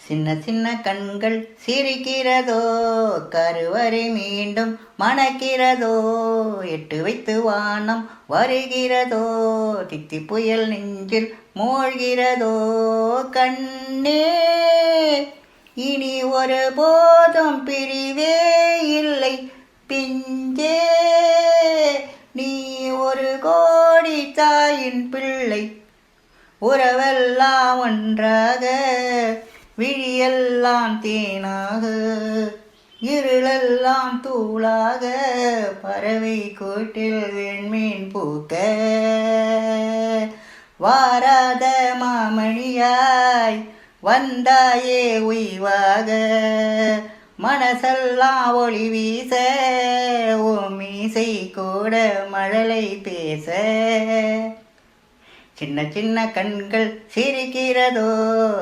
சின்ன சின்ன கண்கள் சிரிக்கிறதோ கருவறை மீண்டும் மணக்கிறதோ எட்டு வைத்து வானம் வருகிறதோ தித்தி புயல் நெஞ்சில் மூழ்கிறதோ கண்ணே இனி ஒரு போதும் பிரிவே இல்லை பிஞ்சே நீ ஒரு கோடி தாயின் பிள்ளை உறவெல்லாம் ஒன்றாக விழியெல்லாம் தேனாக இருளெல்லாம் தூளாக பறவை கூட்டில் வெண்மீன் பூக்க வாராத மாமணியாய் வந்தாயே உய்வாக மனசெல்லாம் ஒளி வீச ஓ மீசை கூட மழலை பேச. சின்ன சின்ன கண்கள் சிரிக்கிறதோ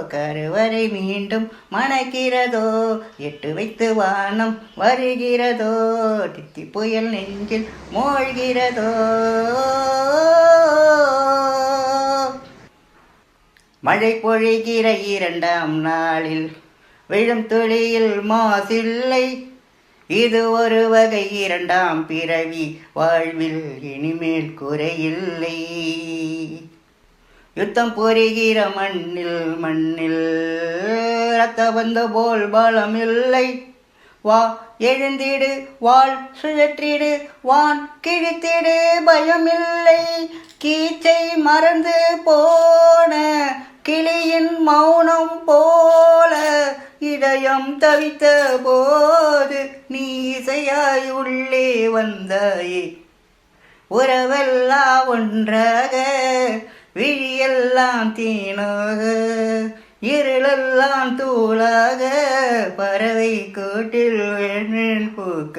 கருவறை மீண்டும் மணக்கிறதோ எட்டு வைத்து வானம் வருகிறதோ தித்தி புயல் நெஞ்சில் மூழ்கிறதோ. மழை பொழிகிற இரண்டாம் நாளில் விழும் துளியில் மாசில்லை. இது ஒரு வகை இரண்டாம் பிறவி வாழ்வில் இனிமேல் குறையில்லை. யுத்தம் புரிகிற மண்ணில் மண்ணில் ரத்த வந்த போல் பலம் இல்லை வா எழுந்திடு வாழ் சுழற்றிடு வான் கிழித்திடு பயமில்லை. கீச்சை மறந்து போன கிளியின் மௌனம் போல இதயம் தவித்த போது நீ இசையாய் உள்ளே வந்தாயே. உறவெல்லாம் ஒன்றாக விழியெல்லாம் தீனாக இருளெல்லாம் தூளாக பறவை கூட்டில் வெண்மீன் பூக்க.